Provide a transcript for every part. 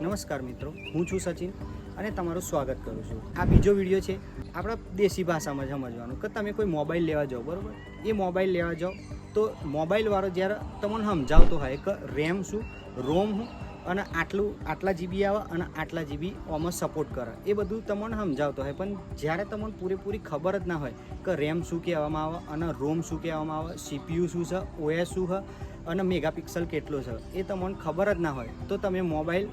નમસ્કાર મિત્રો, હું છું સચિન અને તમારું સ્વાગત કરું છું. આ બીજો વીડિયો છે આપણા દેશી ભાષામાં સમજવાનું. કે તમે કોઈ મોબાઈલ લેવા જાઓ, બરાબર? એ મોબાઈલ લેવા જાઓ તો મોબાઈલવાળો જ્યારે તમને સમજાવતો હોય કે રેમ શું રોમ શું અને આટલું, આટલા જીબી આવે અને આટલા જીબી ઓમાં સપોર્ટ કરે, એ બધું તમને સમજાવતો હોય. પણ જ્યારે તમને પૂરેપૂરી ખબર જ ના હોય કે રેમ શું કહેવામાં આવે અને રોમ શું કહેવામાં આવે સીપીયુ શું છે ઓએસ શું છે અને મેગાપિક્સલ કેટલું છે, એ તમને ખબર જ ના હોય, તો તમે મોબાઈલ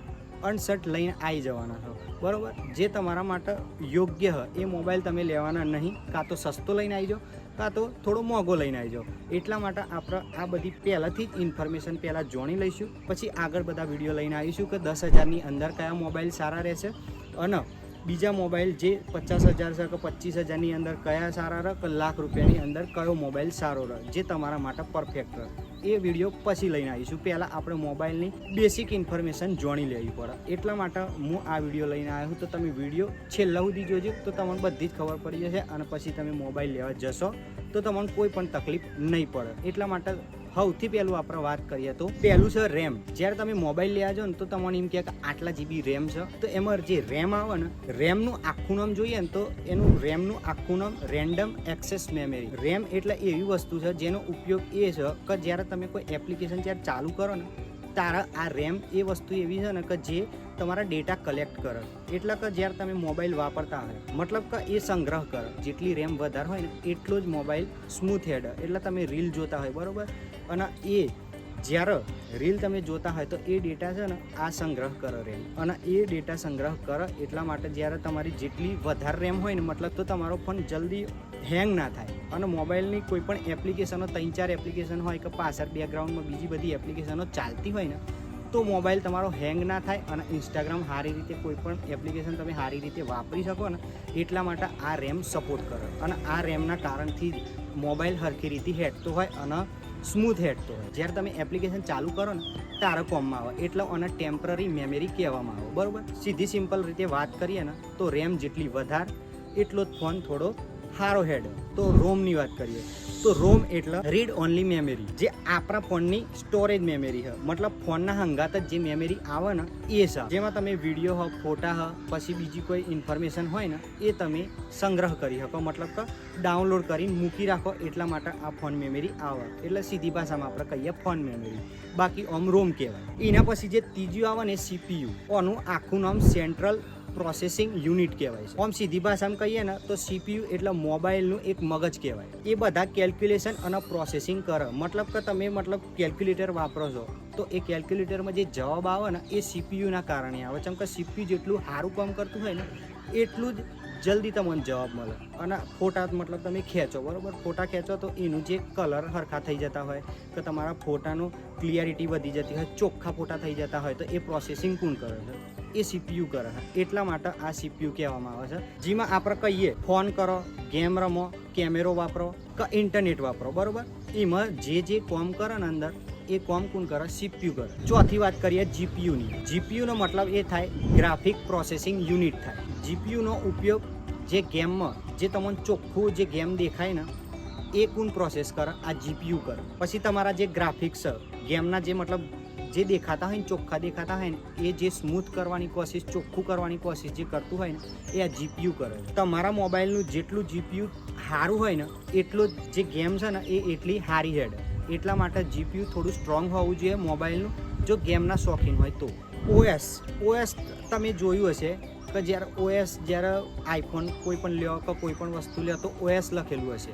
અનસર્ટ લઈને આવી જવાના છો. બરાબર? જે તમારા માટે યોગ્ય હ, એ મોબાઈલ તમે લેવાના નહીં, કાં તો સસ્તો લઈને આવી જાઓ, કાં તો થોડો મોંઘો લઈને આવી જાઓ. એટલા માટે આપણે આ બધી પહેલાંથી જ ઇન્ફોર્મેશન પહેલાં જોણી લઈશું. પછી આગળ બધા વીડિયો લઈને આવીશું કે દસ હજારની અંદર કયા મોબાઈલ સારા રહેશે અને બીજા મોબાઈલ જે પચાસ હજાર છે કે પચીસ હજારની અંદર કયા સારા રહે કે લાખ રૂપિયાની અંદર કયો મોબાઈલ સારો રહે જે તમારા માટે પરફેક્ટ રહે એ વીડિયો પછી લઈને આવીશું. પહેલાં આપણે મોબાઈલની બેસિક ઇન્ફોર્મેશન જાણી લેવી પડે. એટલા માટે હું આ વીડિયો લઈને આવ્યો છું. તો તમે વીડિયો છેલ્લા સુધી જોજો, તો તમને બધી જ ખબર પડી જશે અને પછી તમે મોબાઈલ લેવા જશો, તો તમને કોઈ પણ તકલીફ નહીં પડે. એટલા માટે સૌથી પહેલું આપણે વાત કરીએ તો, પહેલું છે રેમ જ્યારે તમે મોબાઈલ લેવા જાઓ ને તો તમને એમ કહે કે આટલા જીબી રેમ છે. તો એમાં જે રેમ આવે ને રેમનું આખું નામ જોઈએ ને તો એનું રેમનું આખું નામ રેન્ડમ એક્સેસ મેમરી રેમ એટલે એવી વસ્તુ છે જેનો ઉપયોગ એ છે કે જ્યારે તમે કોઈ એપ્લિકેશન જ્યારે ચાલુ કરો ને, તારા આ રેમ એ વસ્તુ એવી છે ને કે જે તમારા ડેટા કલેક્ટ કરે. એટલે કે જ્યારે તમે મોબાઈલ વાપરતા હોય, મતલબ કે એ સંગ્રહ કરે. જેટલી રેમ વધારે હોય ને, એટલો જ મોબાઈલ સ્મૂથ હેડ એટલે તમે રીલ જોતા હોય, બરાબર? અને એ જ્યારે રીલ તમે જોતા હોય તો એ ડેટા છે ને આ સંગ્રહ કરો રેમ. અને એ ડેટા સંગ્રહ કરો એટલા માટે જ્યારે તમારી જેટલી વધારે રેમ હોય ને, મતલબ તો તમારો ફોન જલ્દી હેંગ ના થાય. અને મોબાઈલની કોઈ પણ એપ્લિકેશનો ત્રણ ચાર એપ્લિકેશન હોય કે પાછળ બેકગ્રાઉન્ડમાં બીજી બધી એપ્લિકેશનો ચાલતી હોય ને, તો મોબાઈલ તમારો હેંગ ના થાય અને ઇન્સ્ટાગ્રામ સારી રીતે કોઈ પણ એપ્લિકેશન તમે સારી રીતે વાપરી શકો ને, એટલા માટે આ રેમ સપોર્ટ કરે. અને આ રેમના કારણથી મોબાઈલ સરખી રીતે હેડતો હોય અને સ્મૂથ હેડતો હોય. જ્યારે તમે એપ્લિકેશન ચાલુ કરો ને, તારે કોમમાં આવે. એટલે અને ટેમ્પરરી મેમરી કહેવામાં આવે. બરાબર? સીધી સિમ્પલ રીતે વાત કરીએ ને, તો રેમ જેટલી વધારે, એટલો જ ફોન થોડો સારો હેડ તો રોમની વાત કરીએ. તો રોમ એટલે રીડ ઓનલી મેમરી જે આપણા ફોનની સ્ટોરેજ મેમરી છે મતલબ ફોનના હંગાત જ મેમરી આવે ને, એ છે. જેમાં તમે વીડિયો હ ફોટા હ, પછી બીજી કોઈ ઇન્ફોર્મેશન હોય ને, એ તમે સંગ્રહ કરી શકો. મતલબ કે ડાઉનલોડ કરીને મૂકી રાખો, એટલા માટે આ ફોન મેમરી આવે. એટલે સીધી ભાષામાં આપણે કહીએ ફોન મેમરી બાકી ઓમ રોમ કહેવાય. એના પછી જે ત્રીજું આવે ને સીપીયુ ઓનું આખું નામ સેન્ટ્રલ પ્રોસેસિંગ યુનિટ કહેવાય છે. આમ સીધી ભાષામાં કહીએ ને, તો સીપીયુ એટલે મોબાઈલનું એક મગજ કહેવાય. એ બધા કેલ્ક્યુલેશન અને પ્રોસેસિંગ કરે. મતલબ કે તમે મતલબ કેલ્ક્યુલેટર વાપરો છો, તો એ કેલ્ક્યુલેટરમાં જે જવાબ આવે ને, એ સીપીયુના કારણે આવે. છે કે સીપીયુ જેટલું સારું કામ કરતું હોય ને, એટલું જ જલ્દી તમને જવાબ મળે. અને ફોટા મતલબ તમે ખેંચો, બરાબર? ફોટા ખેંચો તો એનું જે કલર સરખા થઈ જતા હોય, કે તમારા ફોટાનું ક્લિયરિટી વધી જતી હોય, ચોખ્ખા ફોટા થઈ જતા હોય, તો એ પ્રોસેસિંગ કોણ કરે છે? એ સીપીયુ કરે છે. એટલા માટે આ સીપીયુ કહેવામાં આવે છે. જેમાં આપણે કહીએ, ફોન કરો, ગેમ રમો, કેમેરો વાપરો, કે ઇન્ટરનેટ વાપરો, બરાબર? એમાં જે જે કોમ કરે ને અંદર, એ કોમ કોણ કરે? સીપીયુ કરે. ચોથી વાત કરીએ જીપીયુની જીપીયુનો મતલબ એ થાય ગ્રાફિક પ્રોસેસિંગ યુનિટ થાય. જીપીયુનો ઉપયોગ જે ગેમમાં, જે તમને ચોખ્ખું જે ગેમ દેખાય ને, એ કોણ પ્રોસેસ કરે? આ જીપીયુ કરે. પછી તમારા જે ગ્રાફિક્સ ગેમના જે મતલબ જે દેખાતા હોય ને, ચોખ્ખા દેખાતા હોય ને, એ જે સ્મૂથ કરવાની કોશિશ, ચોખ્ખું કરવાની કોશિશ જે કરતું હોય ને, એ આ જીપીયુ કરે તમારા મોબાઈલનું જેટલું જીપીયુ સારું હોય ને, એટલું જે ગેમ છે ને, એ એટલી હારી હેડ. એટલા માટે જીપીયુ થોડું સ્ટ્રોંગ હોવું જોઈએ મોબાઈલનું, જો ગેમના શોખીન હોય તો. ઓએસ ઓએસ તમે જોયું હશે કે જ્યારે ઓએસ જ્યારે આઈફોન કોઈ પણ લ્યો કે કોઈ પણ વસ્તુ લ્યો, તો ઓએસ લખેલું હશે.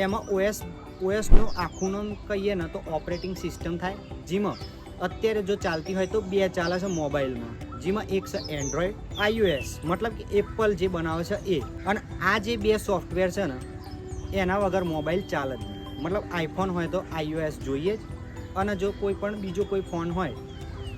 એમાં ઓએસ ઓએસનું આખું નામ કહીએ ને, તો ઓપરેટિંગ સિસ્ટમ થાય. જેમાં અત્યારે જો ચાલતી હોય તો બે ચાલે છે મોબાઈલમાં, જેમાં એક છે એન્ડ્રોઈડ આઈઓએસ મતલબ કે એપલ જે બનાવે છે એ. અને આ જે બે સોફ્ટવેર છે ને, એના વગર મોબાઈલ ચાલે જ નહીં. મતલબ આઈફોન હોય તો આઈઓએસ જોઈએ જ. અને જો કોઈ પણ બીજો કોઈ ફોન હોય,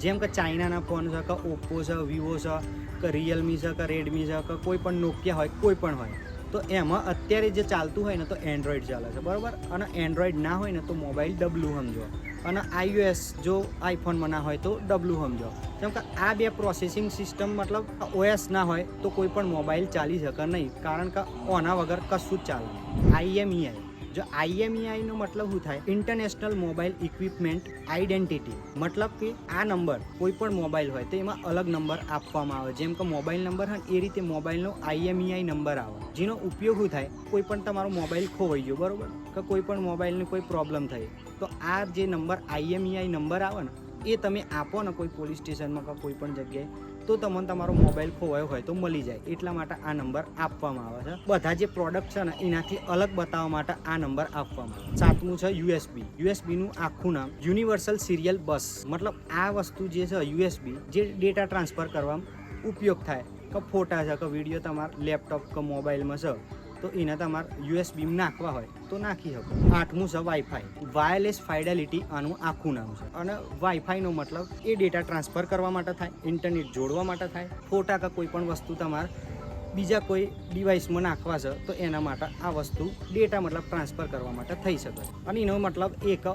જેમ કે ચાઇનાના ફોન છે, કે ઓપ્પો છે, વિવો છે, કે રિયલમી છે, કે રેડમી છે, કે કોઈ પણ નોકિયા હોય, કોઈ પણ હોય, તો એમાં અત્યારે જે ચાલતું હોય ને તો એન્ડ્રોઈડ ચાલે છે. બરાબર? અને એન્ડ્રોઈડ ના હોય ને તો મોબાઈલ ડબલું સમજો. અને આઈઓએસ જો આઈફોનમાં ના હોય તો ડબલું સમજો. કેમ કે આ બે પ્રોસેસિંગ સિસ્ટમ મતલબ ઓએસ ના હોય તો કોઈ પણ મોબાઈલ ચાલી શકે નહીં. કારણ કે ઓના વગર કશું જ ચાલે આઈએમઈઆઈ જો આઈએમઈઆઈ નો મતલબ શું થાય? ઇન્ટરનેશનલ મોબાઈલ ઇક્વિપમેન્ટ આઈડેન્ટિટી મતલબ કે આ નંબર કોઈ પણ મોબાઈલ હોય તો એમાં અલગ નંબર આપવામાં આવે. જેમ કે મોબાઈલ નંબર હોય એ રીતે મોબાઈલનો આઈએમઈઆઈ નંબર આવે. જેનો ઉપયોગ શું થાય? કોઈ પણ તમારો મોબાઈલ ખોવાઈ ગયો, બરોબર? કે કોઈ પણ મોબાઈલને કોઈ પ્રોબ્લેમ થઈ. તો આ જે નંબર આઈએમઈઆઈ નંબર આવે ને, એ તમે આપો ને કોઈ પોલીસ સ્ટેશનમાં કે કોઈ પણ જગ્યાએ તો તમને તમારો મોબાઈલ ખોવાયો હોય તો મળી જાય. એટલા માટે આ નંબર આપવામાં આવે છે. બધા જે પ્રોડક્ટ છે ને, એનાથી અલગ બતાવવા માટે આ નંબર આપવામાં આવે સાતમું છે યુએસબી યુએસબીનું આખું નામ યુનિવર્સલ સિરિયલ બસ મતલબ આ વસ્તુ જે છે યુએસબી જે ડેટા ટ્રાન્સફર કરવામાં ઉપયોગ થાય. કે ફોટા છે, કે વીડિયો તમારા લેપટોપ કે મોબાઈલમાં છે, તો એને તમારે યુએસબી નાખવા હોય. તો નાખી શકો. આઠમું છે વાઈફાઈ વાયરલેસ ફાઇડેલિટી આનું આખું નામ છે. અને વાઈફાઈનો મતલબ એ ડેટા ટ્રાન્સફર કરવા માટે થાય ઇન્ટરનેટ જોડવા માટે થાય. ફોટા કે કોઈ પણ વસ્તુ તમારે બીજા કોઈ ડિવાઇસમાં નાખવા છે, તો એના માટે આ વસ્તુ ડેટા મતલબ ટ્રાન્સફર કરવા માટે થઈ શકે. અને એનો મતલબ એક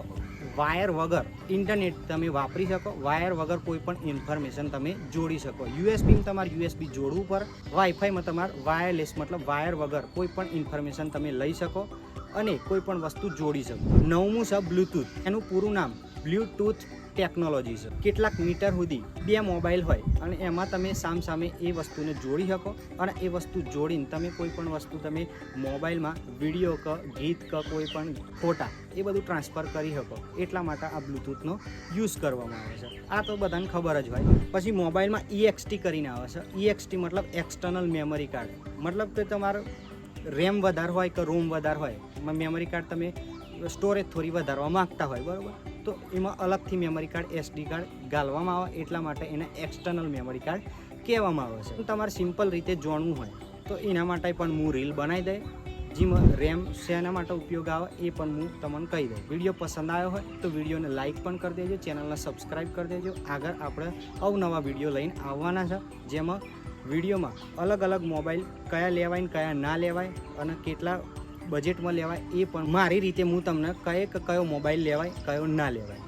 વાયર વગર ઇન્ટરનેટ તમે વાપરી શકો વાયર વગર કોઈ પણ ઇન્ફોર્મેશન તમે જોડી શકો. યુએસબીમાં તમારે યુએસબી જોડવું પર વાઈફાઈમાં તમારે વાયરલેસ મતલબ વાયર વગર કોઈ પણ ઇન્ફોર્મેશન તમે લઈ શકો. અને કોઈ પણ વસ્તુ જોડી શકો. નવમું છે બ્લૂટૂથ એનું પૂરું નામ બ્લૂટૂથ ટેકનોલોજી છે. કેટલાક મીટર સુધી બે મોબાઈલ હોય અને એમાં તમે સામ સામે એ વસ્તુને જોડી શકો અને એ વસ્તુ જોડીને તમે કોઈ પણ વસ્તુ તમે મોબાઈલમાં વીડિયો ક, ગીત ક, કોઈ પણ ફોટા એ બધું ટ્રાન્સફર કરી શકો. એટલા માટે આ બ્લૂટૂથનો યુઝ કરવામાં આવે છે. આ તો બધાને ખબર જ હોય. પછી મોબાઈલમાં EXT કરીને આવે છે. EXT મતલબ એક્સટર્નલ મેમરી કાર્ડ મતલબ કે તમારો રેમ વધારે હોય કે રોમ વધારે હોય? મેમરી કાર્ડ તમે સ્ટોરેજ થોડી વધારવા માંગતા હોય, બરાબર? તો એમાં અલગથી મેમરી કાર્ડ એસડી કાર્ડ ગાલવામાં આવે, એટલા માટે એને એક્સટર્નલ મેમરી કાર્ડ કહેવામાં આવે છે. તમારે સિમ્પલ રીતે જોણવું હોય, તો એના માટે પણ હું રીલ બનાવી દઈ જેમાં રેમ શેના માટે ઉપયોગ આવે, એ પણ હું તમને કહી દઉં. વીડિયો પસંદ આવ્યો હોય, તો વિડીયોને લાઇક પણ કરી દેજો. ચેનલને સબસ્ક્રાઈબ કરી દેજો. આગળ આપણે અવનવા વીડિયો લઈને આવવાના છે, જેમાં વિડીયોમાં અલગ અલગ મોબાઈલ કયા લેવાય ને કયા ના લેવાય અને કેટલા બજેટમાં લેવાય એ પણ મારી રીતે હું તમને કહે કે કયો મોબાઈલ લેવાય, કયો ના લેવાય.